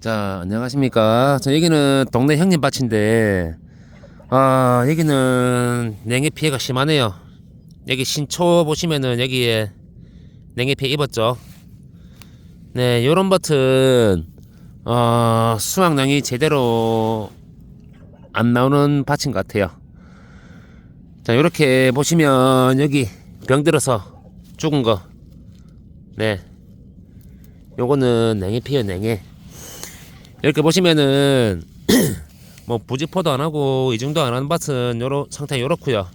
자, 안녕하십니까. 자, 여기는 동네 형님 밭인데, 아, 여기는 냉해 피해가 심하네요. 여기 신초 보시면은 여기에 냉해 피해 입었죠. 네, 요런 밭은, 어, 수확량이 제대로 안 나오는 밭인 것 같아요. 자, 요렇게 보시면 여기 병 들어서 죽은 거. 네. 요거는 냉해 피해 냉해. 이렇게 보시면은 뭐 부지포도 안 하고 이중도 안 하는 밭은 요런 상태 요렇고요.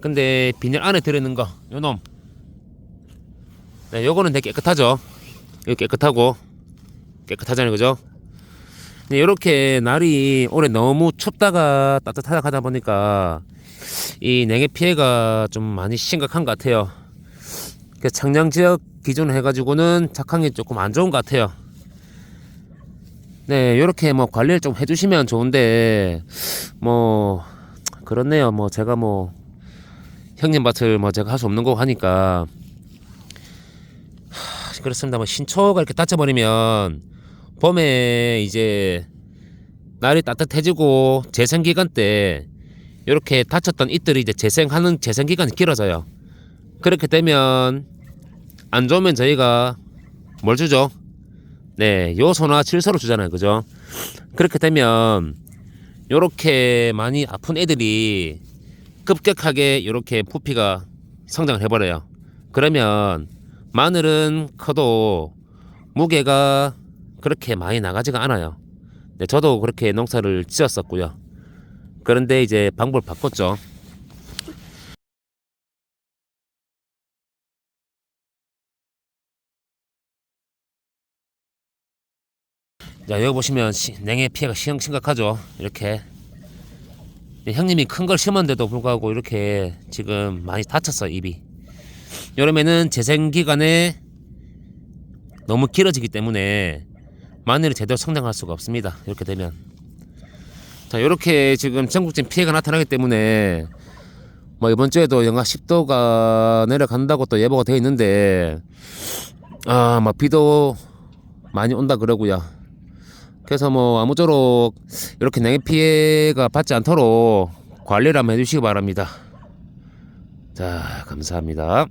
근데 비닐 안에 들어있는 거 요놈. 네, 요거는 되게 깨끗하죠. 이거 깨끗하고 깨끗하잖아요, 그죠? 네, 요렇게 날이 올해 너무 춥다가 따뜻하다 하다 보니까 이 냉해 피해가 좀 많이 심각한 것 같아요. 그 창녕 지역 기준 해가지고는 작황이 조금 안 좋은 것 같아요. 네, 요렇게 뭐 관리를 좀 해주시면 좋은데, 뭐, 그렇네요. 뭐, 제가 뭐, 형님 밭을 뭐 제가 할 수 없는 거고 하니까, 하, 그렇습니다. 뭐, 신초가 이렇게 다쳐버리면, 봄에 이제, 날이 따뜻해지고, 재생 기간 때, 요렇게 다쳤던 잎들이 이제 재생하는 재생 기간이 길어져요. 그렇게 되면, 안 좋으면 저희가 뭘 주죠? 네, 요소나 질소를 주잖아요. 그죠? 그렇게 되면 요렇게 많이 아픈 애들이 급격하게 요렇게 부피가 성장을 해버려요. 그러면 마늘은 커도 무게가 그렇게 많이 나가지가 않아요. 네, 저도 그렇게 농사를 지었었고요. 그런데 이제 방법을 바꿨죠. 자 여기 보시면 시- 냉해 피해가 심- 심각하죠. 이렇게. 네, 형님이 큰 걸 심었는데도 불구하고 이렇게 지금 많이 다쳤어 입이. 여름에는 재생기간에 너무 길어지기 때문에 마늘이 제대로 성장할 수가 없습니다. 이렇게 되면. 자 이렇게 지금 전국적인 피해가 나타나기 때문에 뭐 이번 주에도 영하 10도가 내려간다고 또 예보가 되어 있는데 아막 비도 많이 온다 그러고요 그래서 뭐 아무쪼록 이렇게 냉해 피해가 받지 않도록 관리를 한번 해주시기 바랍니다. 자, 감사합니다.